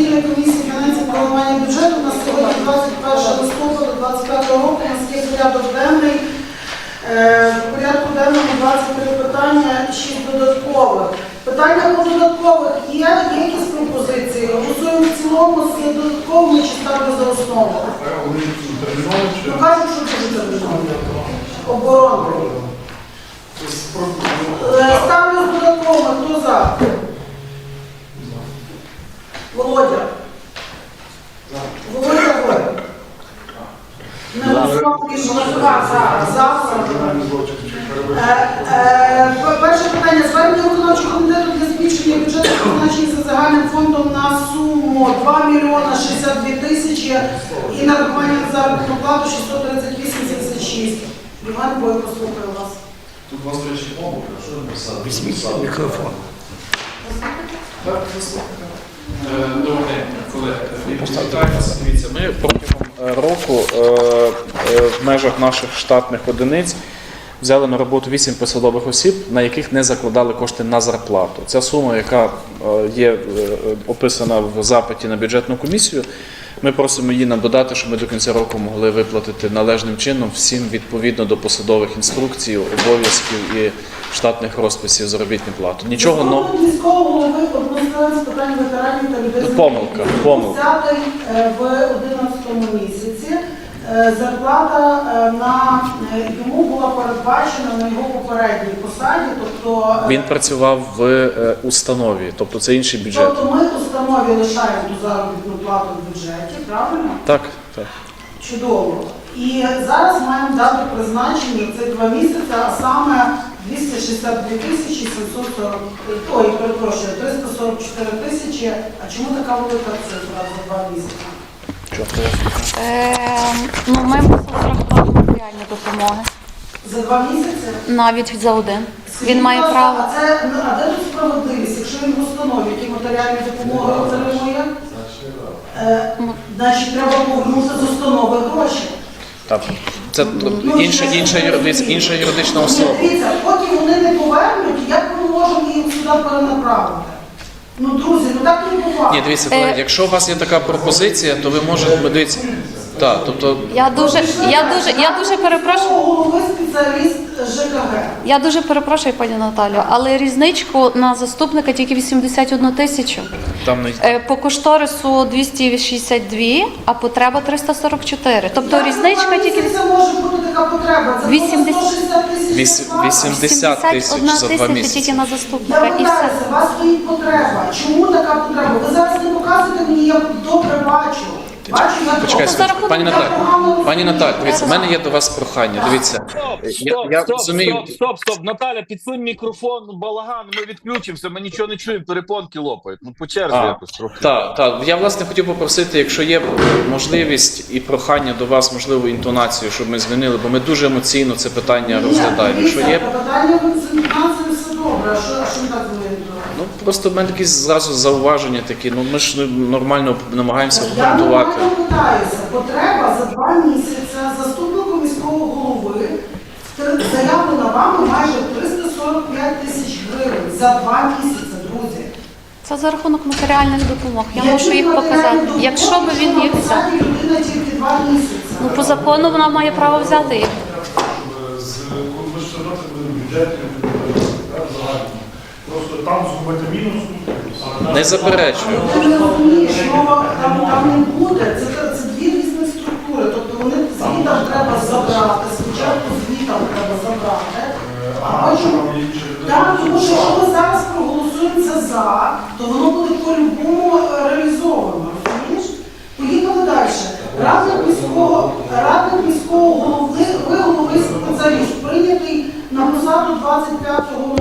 постійної комісії фінансів планування бюджету на сьогодні 21 листопада 25 року. У нас є порядок денний. Е, В порядку денному 23 питання і 6 додаткових. Питання по додаткових є, є якісь пропозиції? Голосуємо в цілому з додатковими чи ставлю за основу? Ну кажуть, що дуже терміново. Оборонка. Е, Ставлю з додатковими. Хто за? Володя. Володя Володя. Не голосував, за. За. кримінальні злочини чи перевищення? Е, е, Перше питання. Звернення виконавчого комітету для збільшення бюджету призначення за загальним фондом на суму 2 мільйона 62 тисячі і нарахування заробітну плату 638,76. Іван Бойко, слухаю вас. Тут вас речі помилка, що ви написали? Візьміть мікрофон. Так. Добрий день, колеги. Ми протягом року е, е, в межах наших штатних одиниць взяли на роботу 8 посадових осіб, на яких не закладали кошти на зарплату. Ця сума, яка е, є описана в запиті на бюджетну комісію, ми просимо її нам додати, щоб ми до кінця року могли виплатити належним чином всім відповідно до посадових інструкцій, обов'язків і штатних розписів заробітні плати. Нічого нового. Міського голови одностайно з питань ветеранів та людей. Помилка, помилка. Е, в 11 місяці. Е, Зарплата е, на е, йому була передбачена на його попередній посаді, тобто Він працював в установі, тобто це інший бюджет. тобто ми установі лишаємо ту заробітну плату в бюджеті, правильно? Так, так. Чудово. І зараз маємо дати призначення цих два місяці, а саме 262 тисячі 740, ой, перепрошую, 344 тисячі. А чому така велика цифра за два місяці? Е, ну, ми мусили зрахувати матеріальні допомоги. За два місяці? Навіть за один. Скажіть, Він має будь ласка, право. А це ну, а де тут справедливість? Якщо він в установі, які матеріальні допомоги отримує, е, значить треба повернути з установи гроші. так. Це інша, інша, юридич- інша юридична особа. Дивіться, поки вони не повернуть, як ми можемо їм сюди перенаправити? Ну, друзі, ну так не буває. Ні, дивіться, колеги, якщо у вас є така пропозиція, то ви можете дивіться. Так, тобто Я дуже, я дуже, я дуже перепрошую. Голови спеціаліст ЖКГ. Я дуже перепрошую, пані Наталю, але різничку на заступника тільки 81 тисячу. там не Е, По кошторису 262, а потреба 344. Тобто різничка тільки Це може бути така потреба. Це 80 тисяч. Віс- 80 тисяч за два тисяча місяці. тільки на заступника Я питаюся, у вас стоїть потреба. Чому така потреба? Ви зараз не показуєте мені, я добре бачу. Бачу, я Почекай, добре. секундочку. пані Наталь, пані Наталь, дивіться, в мене є до вас прохання. Дивіться, я, Стоп, я стоп, розумію. стоп, стоп, стоп. Наталя, підсунь мікрофон, балаган, ми відключимося, ми нічого не чуємо, перепонки лопають. Ну по черзі А, якось трохи. Так, так. Я власне хотів попросити, якщо є можливість і прохання до вас, можливо, інтонацію, щоб ми змінили, бо ми дуже емоційно це питання розглядаємо. Якщо є, Питання з інформацією все добре. А що, що так ну просто в мене якісь зразу зауваження такі. Ну ми ж нормально намагаємося Я обґрунтувати. нормально питаюся. Потреба за два місяці заступнику міського голови заявлена вами майже 345 тисяч гривень за два місяці, друзі. Це за рахунок матеріальних допомог. Я Які можу їх показати. допомоги, Якщо би він їх взяв. людина тільки два місяці. Ну по закону вона має право взяти їх. З- Ми ж все одно це буде в бюджеті, так, загально. Просто там зробити мінус. Не заперечую. Ти не розумієш, мова там, там не буде. Це, це дві різні структури. Тобто вони звітам треба забрати. Спочатку звітам треба забрати, а А, що потім? Так, тому що якщо ми зараз проголосуємо це за, то воно буде по-любому е, реалізовано. Розумієш? Поїхали далі. Радник міського, радник міського голови, ви голови спеціаліст, прийнятий на посаду 25.04.25 року.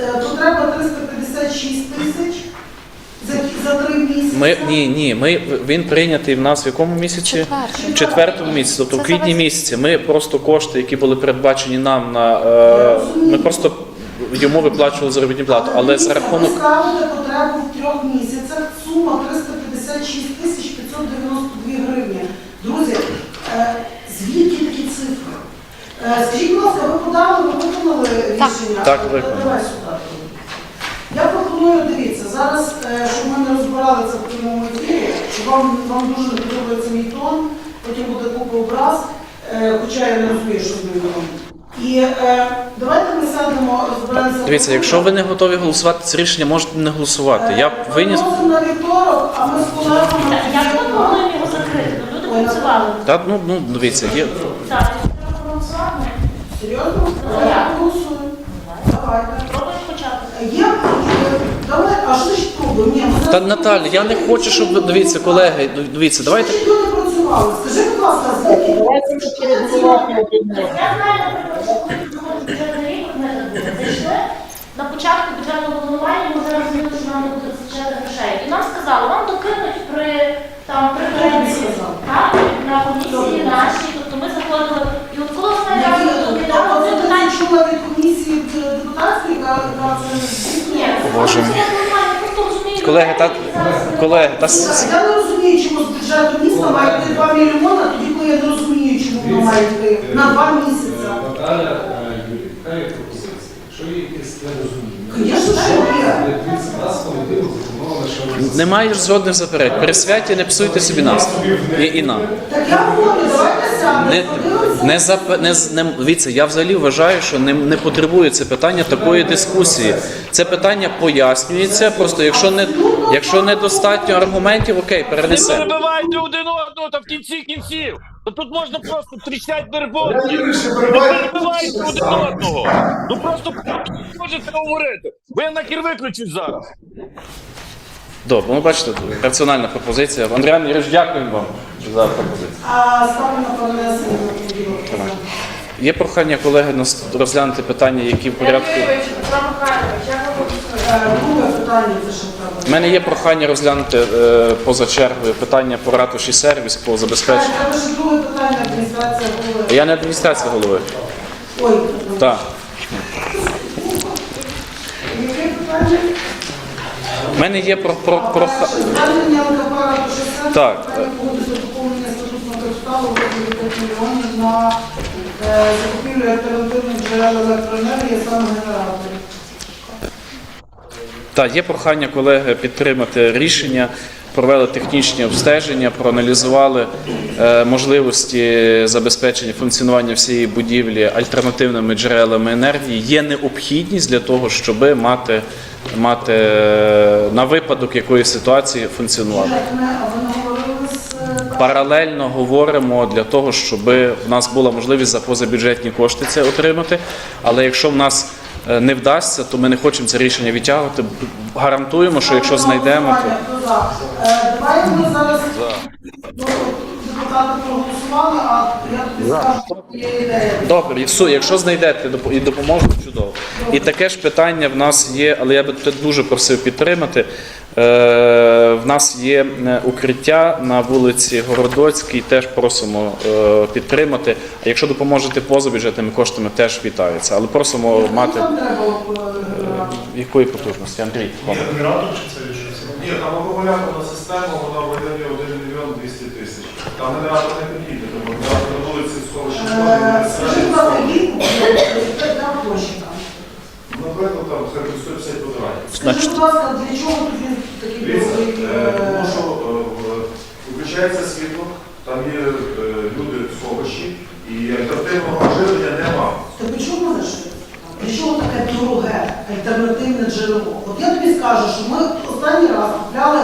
Е, Потреба 356 тисяч за, за три місяці. Ми ні, ні. Ми він прийнятий в нас в якому місяці? В четвертому місяці, тобто в квітні місяці. Ми просто кошти, які були передбачені нам на е, ми просто йому виплачували заробітні плату, але за рахунок. Ви ставите потребу в трьох місяцях, сума 356 тисяч 592 гривні. Друзі, е, звідки такі цифри? Е, Скажіть, будь ласка, ви подали, ви виконали Так. рішення? Так, Е, виконали. Давай сюди. Я пропоную, дивіться, зараз, е, щоб ми не розбирали це в прямому ефірі, що вам, вам дуже не подобається мій тон, потім буде купа образ, е, хоча я не розумію, що з тоном. І е, давайте ми сядемо, розберемося. Дивіться, якщо ви не готові голосувати це рішення, можете не голосувати. Я виніс. Виносимо на вівторок, а ми з колегами... Ми плануємо його закрити? Ну, Люди працювали. Та ну ну дивіться, є Так. Серйозно? Ну, Я голосую. Давайте. Пробуємо почати. Є, є. Давай, а що ж пробуємо? Ні, ми та Наталя. Я не хочу, щоб ви дивіться, колеги. Дивіться, давайте. Що працювали? Скажи, будь ласка, звідки? Я знаю, наприклад, що коли приходить бюджетний рік, ми так. Зайшли на початку бюджетного планування, ми зараз розуміли, що нам не буде вистачати грошей. І нам сказали, вам докинуть при там преференції. Так, на комісії нашій, тобто ми заходили. І от коли останній раз ми Тобто, докидали, це ти від комісії депутатської, яка. Боже Колеги, так колеги, та Я не розумію, чому з бюджету міста має йти 2 мільйони, тоді коли я не розумію, чому воно має йти на 2 місяці. Наталя Юрій, яка є пропозиція? Якщо є якісь нерозуміння, Звісно, що є. дивіться, нас колективу запропонували, що ви немає жодних заперечень. При святі не псуйте собі настрій. І, і нам. Так я говорю, давайте Не, не, зап... не, з- не дивіться, я взагалі вважаю, що не, не потребує це питання такої дискусії. Це питання пояснюється. Просто якщо не якщо недостатньо аргументів, окей, Не перенесемо. перебивайте один одного, та в кінці кінців. То тут можна просто тріщать Я нервоці. Не перебивайте один одного. Ну просто можете говорити. Бо я нахер виключусь зараз. Добре, ну бачите, раціональна пропозиція. Андріан Юрійович, дякуємо вам за пропозицію. А на поділок. Є прохання колеги нас розглянути питання, які в порядку. Е, Друге питання, це що треба. У мене є прохання розглянути е, поза чергою питання по ратуші сервіс по забезпеченню. Треба ще друге питання, адміністрація голови. Я не адміністрація голови. Ой, Так. яке питання? У мене є про, про, про... Перше, Звернення ЛКП «Ратуші Так. Питання погодити доповнення статутного капіталу в розмірі 5 мільйонів на е, закупівлю альтернативних джерел електроенергії, саме генераторів. Так, є прохання колеги підтримати рішення, провели технічні обстеження, проаналізували е, можливості забезпечення функціонування всієї будівлі альтернативними джерелами енергії. Є необхідність для того, щоб мати, мати е, на випадок якоїсь ситуації функціонувати. Паралельно говоримо для того, щоб в нас була можливість за позабюджетні кошти це отримати. Але якщо в нас не вдасться, то ми не хочемо це рішення відтягувати. Гарантуємо, що якщо знайдемо, то за? Е, Давайте ми зараз ну, депутати проголосували, а я тобі скажу, є ідея. добре, Ісу, якщо знайдете допо- і допоможете, чудово. І таке ж питання в нас є, але я би тут дуже просив підтримати. Е, в нас є е, укриття на вулиці Городоцькій, теж просимо е, підтримати. А якщо допоможете поза бюджетними коштами, теж вітається. Але просимо мати Там треба е, якої потужності, Андрій. Є генератор чи це що це? Ні, там акумуляторна система, вона видає 1 мільйон 200 тисяч. Там генератор не потрібен, тому генератор на вулиці сховища Е, Скажіть, будь ласка, відповідь, яка площа там? Наприклад, там це 150 квадратів. Скажіть, будь ласка, для чого тут він такий великий? тому що е, в- виключається світло, там є е, люди в сховищі, і альтернативного живлення нема. То при чому лише? Для чого таке дороге альтернативне джерело? От я тобі скажу, що ми останній раз купляли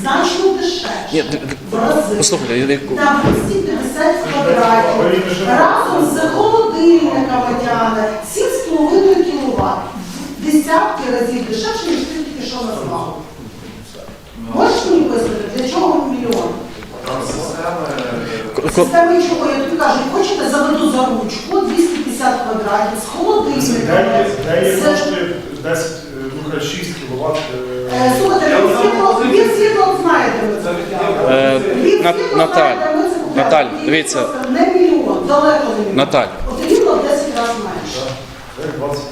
значно Ні, дешевше. В рази. Послухайте, я- я- Там 250 квадратів. Разом з холодильниками тягне 7,5 кВт. Десятки разів дешевше, ніж ти тільки що назвав. Можеш мені пояснити, для чого мільйон? Там системи. чого? Я тобі кажу, хочете заведу за ручку 250 квадратів з холодильниками. є, де є з- 10, Е, На- Наталь. Наталь, дивіться. Не мільйон, далеко не мільйон. Наталь. От рівно в 10 разів менше. Як 20.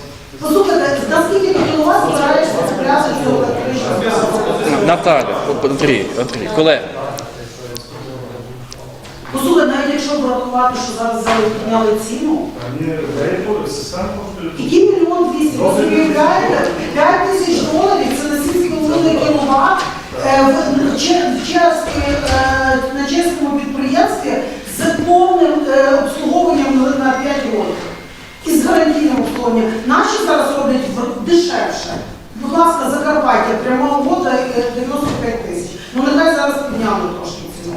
Послухайте, наскільки ти кіловат збираєшся купляти цього електричного? Наталя, Андрій, Андрій, колеги. Послухайте, навіть якщо врахувати, що зараз взяли підняли ціну, який мільйон двісті, ви уявляєте? 5 тисяч доларів, це на 7,5 кіловат. Е, в частки, е, на чеському підприємстві з повним е, обслуговуванням на 5 років. І з гарантійним обслуговуванням. Наші зараз роблять дешевше. Будь ласка, Закарпаття, пряма робота 95 тисяч. Ну нехай зараз підняли трошки ціну.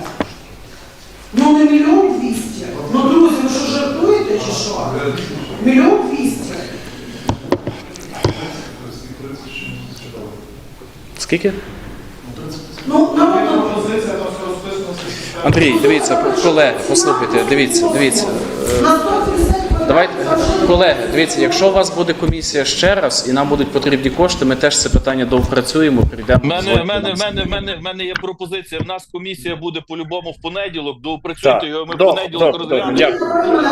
Ну не мільйон двісті. Ну, друзі, ви що жартуєте чи що? Мільйон двісті. Скільки? Андрій, дивіться, колеги, послухайте, дивіться, дивіться. Е, На 150 Давайте, колеги, дивіться, якщо у вас буде комісія ще раз і нам будуть потрібні кошти, ми теж це питання доопрацюємо, прийдемо. В мене, в мене, в мене, в мене, в мене є пропозиція. В нас комісія буде по-любому в понеділок. Доопрацюйте Так, його. Ми в добре, понеділок добре, розглянемо. дякую.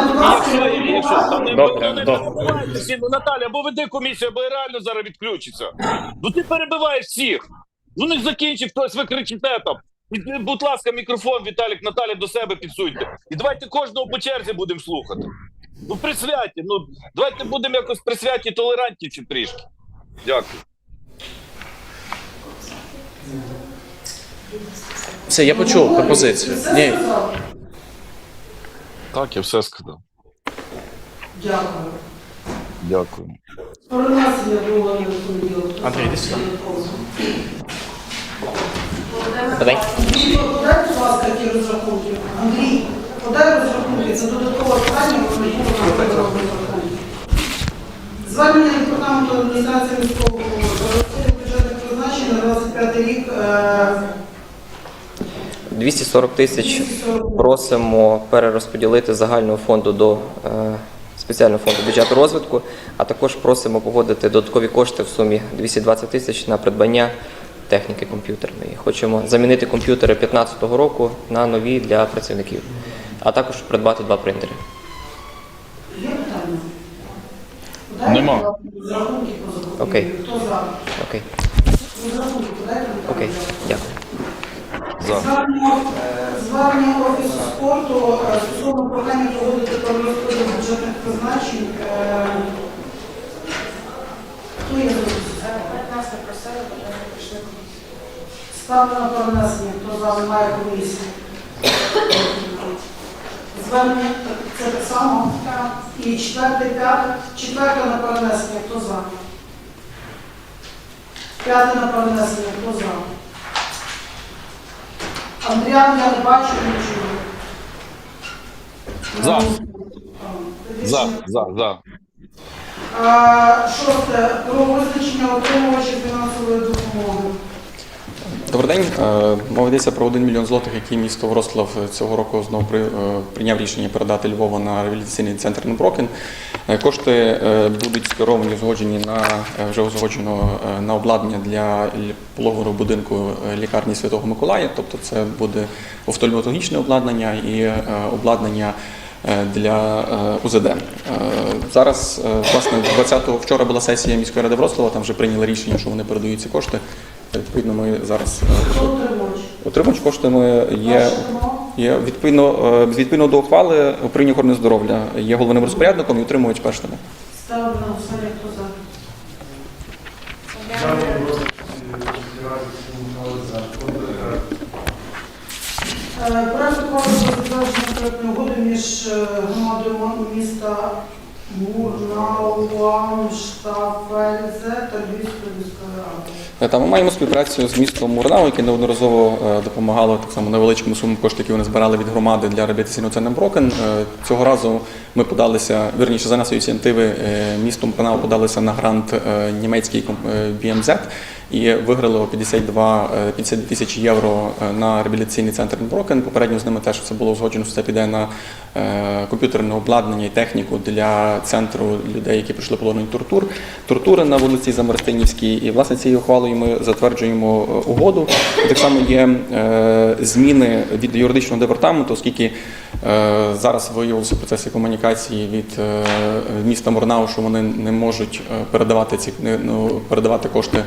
Будь ласка, Якщо, якщо там не Добре, ну, не добре. перебивайте. Ну, Наталя, або веди комісію, або я реально зараз відключиться. Ну ти перебиваєш всіх. Ну не закінчив хтось, ви кричите там. Будь ласка, мікрофон, Віталік, Наталя, до себе підсуньте. І давайте кожного по черзі будемо слухати. Ну, при святі, ну давайте будемо якось при святі толерантніші трішки. Дякую. Все, я почув пропозицію. Ні. Так, я все сказав. Дякую. Дякую. Андрій, іди сюди. Андрій, подай, будь ласка, ті розрахунки. Андрій, подай розрахунки. Це додаткове питання, на розрахунки. Звернення департаменту адміністрації міського голови. Розподіл бюджетних призначень на 25 рік. е, 240 тисяч просимо перерозподілити загального фонду до е, спеціального фонду бюджету розвитку, а також просимо погодити додаткові кошти в сумі 220 тисяч на придбання техніки комп'ютерної. Хочемо замінити комп'ютери 2015 року на нові для працівників, а також придбати два принтери. Є питання? Нема. Окей. Хто за? Окей, окей, дякую. Звернення, звернення офісу спорту е, стосовно прохання проводити перерозподіл бюджетних призначень. Е, Хто є? Нас не просили, бо ми прийшли Ставлю на перенесення, хто за немає комісії. Звернення це так само. І четверте, п'яте, четверте на перенесення, хто за? П'яте на перенесення, хто за? Андріан, я не бачу, не чую. За. За, за, за. А, Шосте. Про визначення отримувачів фінансової допомоги. Добрий день. Е, Мова йдеться про 1 мільйон злотих, який місто Вроцлав цього року знову е, прийняв рішення передати Львова на реабілітаційний центр Неброкен. Е, Кошти будуть скеровані, узгоджені на вже узгоджено на обладнання для пологового будинку лікарні Святого Миколая. Тобто це буде офтальмологічне обладнання і обладнання для УЗД. Зараз, власне, 20-го вчора була сесія міської ради Вроцлава, там вже прийняли рішення, що вони передають ці кошти. Відповідно, ми зараз е? Отримач коштами є, є відповідно, е, відповідно до ухвали управління охорони здоров'я є головним розпорядником і отримувач коштами. Ставлю на голосування, хто за. Е, Проект ухвали про затвердження проектної угоди між громадою міста Мурнау-Штафельзе та Львівською Та ми маємо співпрацю з містом Мурнау, яке неодноразово е, допомагало так само невеличкими сумами коштів, які вони збирали від громади для реабілітаційного центру Брокен. Е, Цього разу ми подалися, вірніше за нашої ініціативи, е, місто Мурнау подалися на грант е, німецький е, BMZ і виграли 52 е, 50 тисяч євро е, на реабілітаційний центр Брокен. Попередньо з ними теж це було узгоджено, що це піде на е, комп'ютерне обладнання і техніку для центру людей, які пройшли полонені тортур. Тортури на вулиці Замарстинівській. І власне цією ухвалою ми затверджуємо е, угоду. Так само є е, зміни від юридичного департаменту, оскільки е, зараз виявилося процеси комунікації від міста Мурнау, що вони не можуть передавати ці ну, передавати кошти.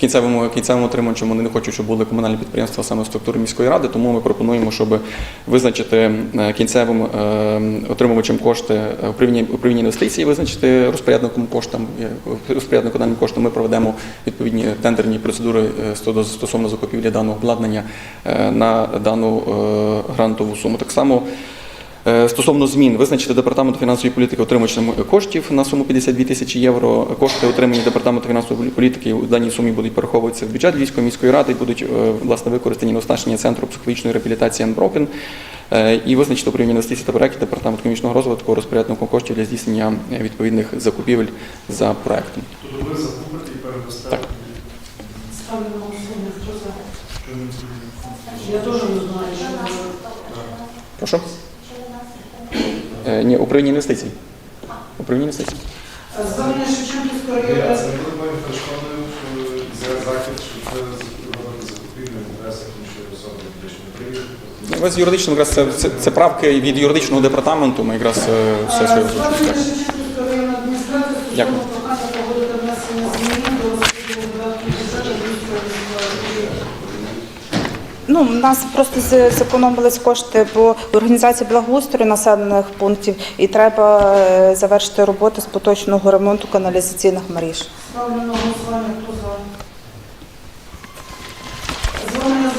Кінцевому кінцевому отримувачам вони не хочуть, щоб були комунальні підприємства саме в структурі міської ради. Тому ми пропонуємо, щоб визначити е, кінцевим е, отримувачем кошти е, управління інвестицій, визначити розпорядником коштом е, розпорядником даним коштом. Ми проведемо відповідні тендерні процедури стосовно- закупівлі даного обладнання на дану грантову суму. Так само Стосовно змін, визначити департаменту фінансової політики отримувачем коштів на суму 52 тисячі євро. Кошти, отримані департаменту фінансової політики у даній сумі будуть переховуватися в бюджет Львівської міської ради і будуть е, власне використані на оснащення центру психологічної реабілітації. Е, І визначити управління інвестицій та проєктів департаменту економічного розвитку розпорядником коштів для здійснення е, відповідних закупівель за проектом. Тобто ви закупите і передасте. Так. Я теж не знаю, що. Прошу. Е, Ні, управління інвестицій. Управління інвестицій. Звернення Шевченківської Ні, районної Це не буде моїм перешкодою е, за захід, що це зробити закупівлю в інтересах іншої особи юридичної приїзду. У вас юридично якраз це, це, це правки від юридичного департаменту. Ми якраз е, все своє Звернення озвучили. Шевченківської районної адміністрації Дякую. стосовно прохання погодити внесення змін до розподілу видатків бюджету Львівської міської ради. Ну, у нас просто зекономились кошти по організації благоустрою населених пунктів, і треба е, завершити роботи з поточного ремонту каналізаційних мереж. Ставлю на голосування. Хто за? Звернення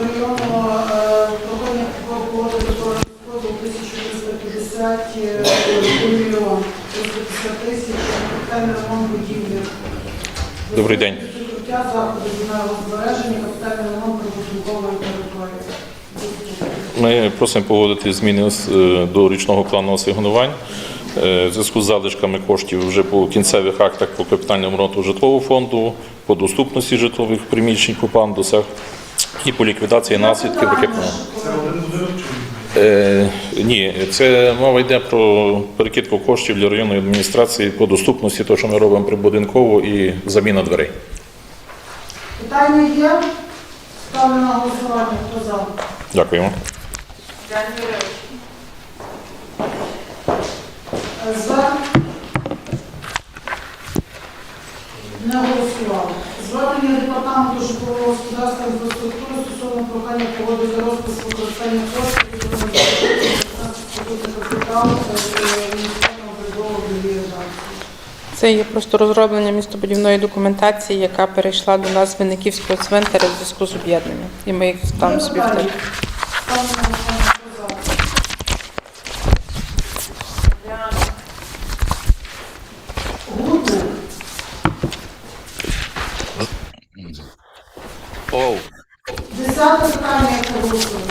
району е, прохання погодити до розподу 1350 е, мільйон 350 тисяч капітальний ремонт будівлі. Добрий день. Закриття заходу земельного збереження, капітальний ремонт прибудинкової території. Ми просимо погодити зміни е, до річного плану асигнувань. Е, В зв'язку з залишками коштів вже по кінцевих актах по капітальному ремонту житлового фонду, по доступності житлових приміщень по пандусах і по ліквідації наслідків таке. Це один будинок чи ні? Е, ні, це мова йде про перекидку коштів для районної адміністрації по доступності, то що ми робимо прибудинково і заміна дверей. Питання є? Ставлю на голосування. Хто за? Дякуємо. За. Не голосували. Звернення департаменту житлового господарства інфраструктури стосовно прохання погодити розпис використання коштів капіталу та міністерного облікового редакції. Це є просто розроблення містобудівної документації, яка перейшла до нас з Винниківського цвинтаря в зв'язку з об'єднанням. І ми їх там собі втратили. голосування. Хто за? Гудник. Оу. Десяте питання, яке голосуємо.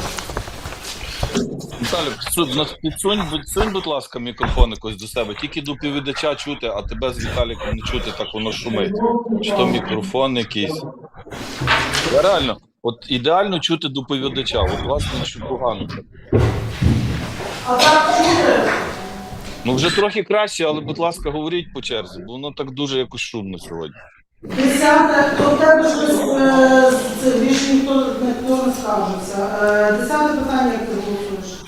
Наталя, підсунь, підсунь, будь ласка, мікрофон якось до себе. Тільки до чути, а тебе з Віталіком не чути, так воно шумить. Чи то мікрофон якийсь. Реально, от ідеально чути до повідача, от власне що погано. Ну вже трохи краще, але будь ласка, говоріть по черзі, бо воно так дуже якось шумно сьогодні. Десяте, то тебе ж е, більше ніхто не скаржиться. Е, Десяте питання, як ти голосуєш?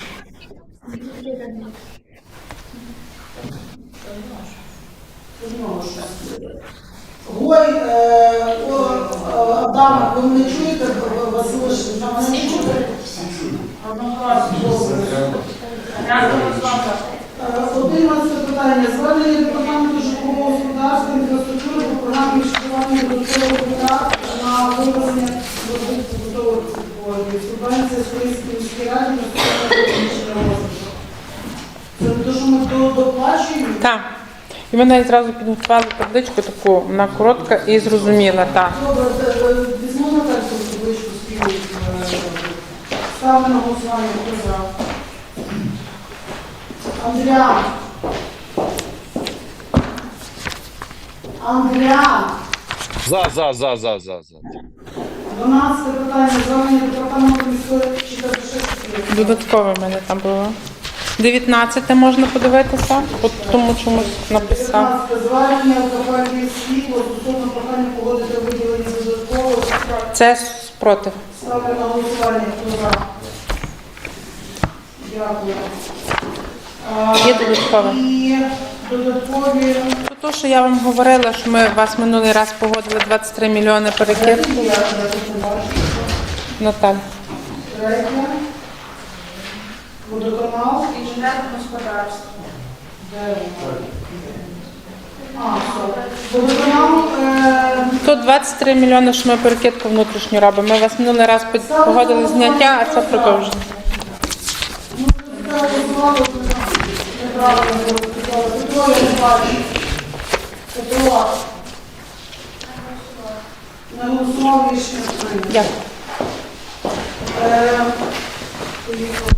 Гой, е, о, Адам, ви мене чуєте, Василиш, ви мене не чуєте? Однокласно. Е, Одинадцяте питання. Звернення департаменту житлового господарства, інфраструктури по програмі відшкодування додаткових витрат на вивезення побутових відходів. Субвенція Скорійської міської ради на розвиток. Що ми доплачуємо? Так. І ми навіть зразу підготували табличку таку, вона коротка і зрозуміла. Так. Е, візьму на так табличку спільну. е, Ставлю на голосування, хто за. Андріан. Андріан. За, за, за, за, за, за. 12 питання. Звернення департаменту міської чи та Додаткове в мене там було. 19 можна подивитися, от тому чомусь написав. 19 звернення ЛКП світло стосовно прохання погодити виділення додаткового. Це спротив. Ставлю на голосування, хто за. Дякую. Є додаткове. І додаткові То, що я вам говорила, що ми вас минулий раз погодили 23 мільйони перекид. я я тут не бачу. Наталя. Водоканал. Інженерне господарство. А, все. Водоканал. е, Тут 23 мільйони, що ми перекидку внутрішню робимо. Ми вас минулий раз погодили зняття, а це продовження. Це голосували, неправильно розподіли. Петро я. Петро. Не голосував рішення прийнято. Дякую. Е, поїхали.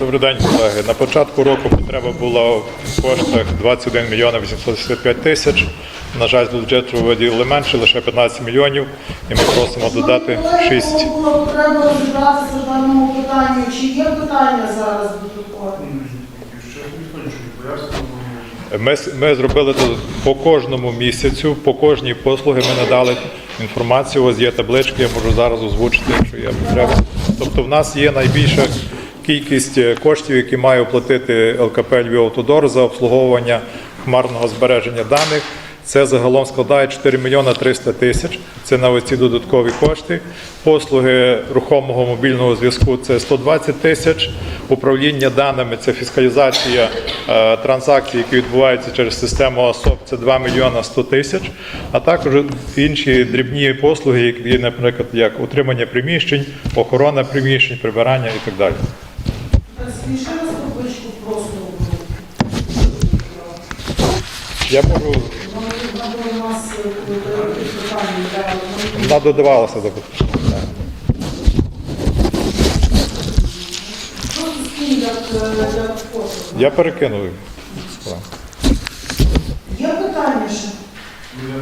Добрий день, колеги. На початку року потреба була в коштах 21 мільйон 865 тисяч. На жаль, з бюджету виділили менше, лише 15 мільйонів, і ми просимо додати 6. Було треба розібратися в даному питанні. Чи є питання зараз додаткові? Ще ніхто нічого не пояснює. Ми, ми зробили це по кожному місяцю, по кожній послуги ми надали інформацію. Ось є таблички, я можу зараз озвучити, якщо є потреба. Тобто, в нас є найбільша кількість е, коштів, які має оплатити ЛКП Львів Автодор за обслуговування хмарного збереження даних. Це загалом складає 4 мільйона 300 тисяч. Це на оці додаткові кошти. Послуги рухомого мобільного зв'язку це 120 тисяч. Управління даними це фіскалізація е, транзакцій, які відбуваються через систему ОСОП, це 2 мільйона 100 тисяч. А також інші дрібні послуги, які, наприклад, як утримання приміщень, охорона приміщень, прибирання і так далі. Я можу нас е, да, вони- вона додавалася до питання. Е. Я перекинув. Є питання ще? Я.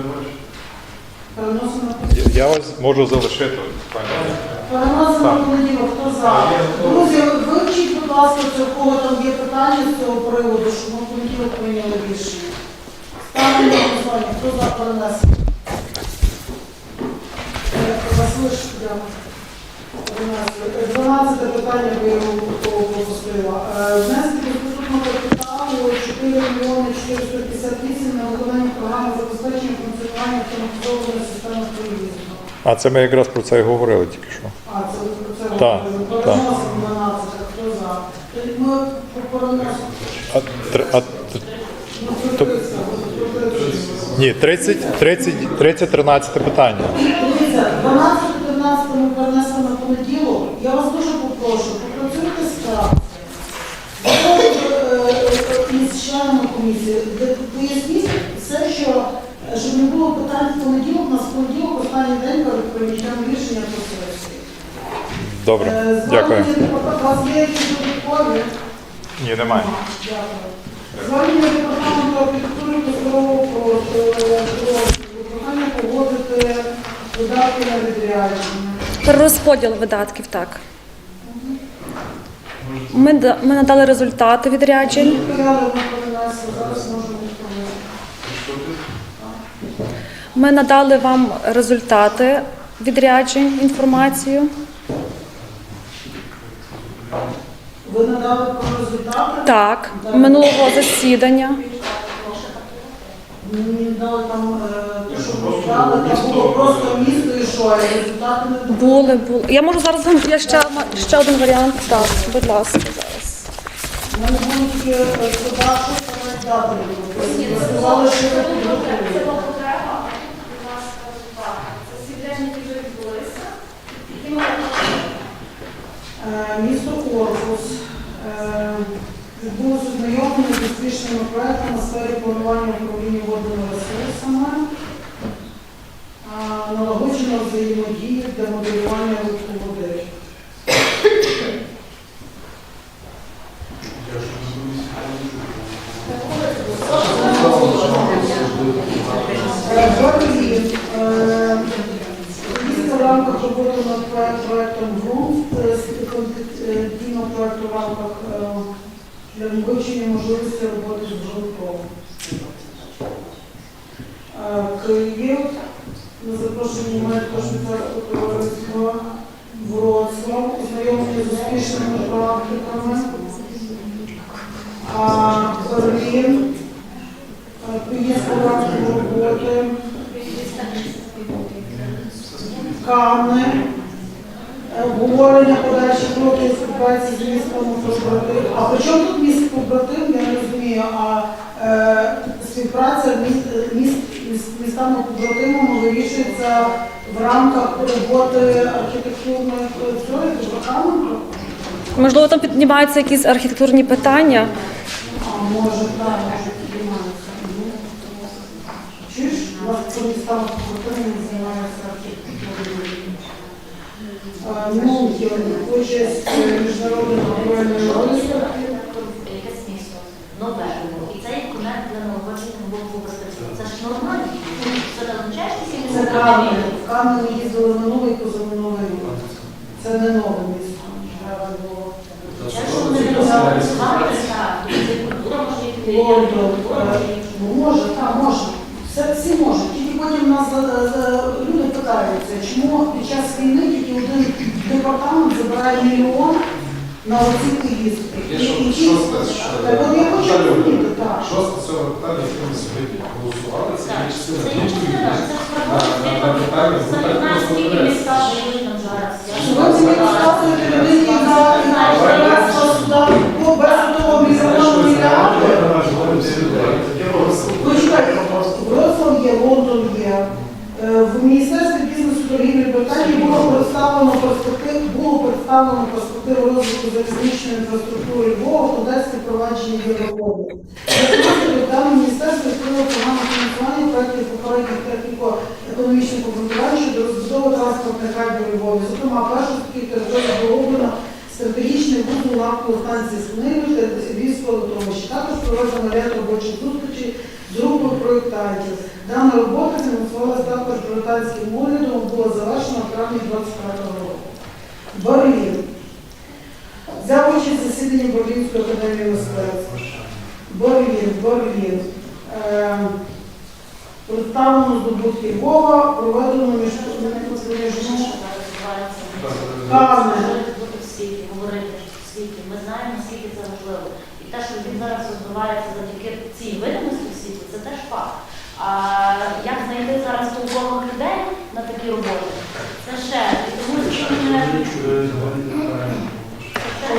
Переносимо Я- Я вас можу залишити. Переносимо понеділок, хто за. Друзі, вивчіть, будь ласка, у кого там є питання з цього приводу, щоб ми понеділок прийняли рішення. Хто за перенесення? Е, Василиш, дякую. Е, 12 питання би я пропустила. Е, Внести до капіталу 4 мільйони 458 на виконання програми забезпечення функціонування автоматизованої системи проїзду. А це ми якраз про це і говорили тільки що. А, це ви про це Так, говорили. так. Переносимо 12, хто за? Тоді Ми переносимо. А, тр- а, т- Ну, про 300, про 300. Ні, 30, 30, 30, 13 питання. Дивіться, 12-15 ми перенесли на понеділок. Я вас дуже попрошу, попрацюйте з фракцією. Із членами комісії, де- поясніть все, що, е, щоб не було питань в понеділок, у нас в понеділок останній день перед прийняттям рішення по сесії. Добре, Е, дякую. звернення У вас є якісь додаткові? Ні, немає. Дякую. Звернення департаменту архітектури та здорового про прохання погодити видатки на відрядження. Перерозподіл видатків, так. Ми, да- ми надали результати відряджень. Порядок ми перенесли, зараз можемо відповісти. Ми надали вам результати відряджень, інформацію. Ви надали про результати? Так, минулого засідання. Дали там е, те, що ви там було просто місто і що, результати не були. Були, були. Я можу зараз вам я ще, ще один варіант. Так, будь ласка, зараз. У мене були тільки е, подачу, та дати не було. Ви сказали, що ви підготуєте. Е, Місто Орхус. Е, Відбулося знайомлення з успішними проектами у сфері планування управління водними ресурсами. Налагоджено взаємодії для моделювання руху води. Е, Взагалі, е, Місто в рамках роботи над проект- проектом ГРУНТ, дійно проекту в рамках е, для вивчення можливості роботи з ґрунтом. Е, Київ, на запрошення має також швейцарського товариства Вроцлав, ознайомлення з успішними практиками. А Берлін, е, поїздка в рамках роботи. Кани, е, обговорення подальших кроків співпраці з містом побратим. А при чому тут міст побратим, я не розумію, а е, співпраця міст, міст міс- містами побратимами вирішується в рамках роботи архітектурної цієї департаменту. Можливо, там піднімаються якісь архітектурні питання. А може, так, може підіймається. Ну, Чуєш, у вас по містам побратимами Ну, участь е, міжнародної будівельної виставки. Якесь місто, нове. І це є документ для налагодження нового побратимства. Це ж нормально. Це не означає, що всі Кам'яне. В їздили минулий позаминулий рік. Це не нове місто. Треба було. Вони не культура може йти. Ну, може, так, може. Все, всі можуть. Потім нас е, е, люди питаються, чому під час війни тільки один департамент забирає мільйон на оці поїздки. От я хочу розуміти, так. Шосте цього питання, яке ми сьогодні голосували, це є частина Це є частина, це справді серед нас скільки міста воюють там зараз. Я ж Ви мені розказуєте людині на інтернет, по без того мільйона мільярди. Почекайте, Вроцлав є, Лондон. Е, В Міністерстві бізнесу торгівлі Британії було представлено перспектив, було представлено перспективу розвитку залізничної інфраструктури Львова, Одеське впровадження Європоду. Дане міністерство відкрило програму фінансування проєктів попередніх техніко-економічних обґрунтувань щодо розбудови транспортних хабів Львові. Зокрема, першу з таких територій було обрано стратегічний вузол лавкової станції з книгою та Львівського литовища. Також проведено ряд робочих зустрічей з групою проєктантів. Дана робота фінансувалася також британським урядом, була завершена в травні 25 року. Берлін. Взяв участь в засіданні Берлінської академії мистецтв. Берлін, Берлін. Е, Представлено здобутки Львова, проведено між. Ми знаємо, наскільки це важливо. Те, що він зараз розвивається завдяки цій видимості в світі, це теж факт. А як знайти зараз толкових людей на такі роботи? Це ще тому що... Е,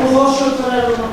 Оголошую перерву на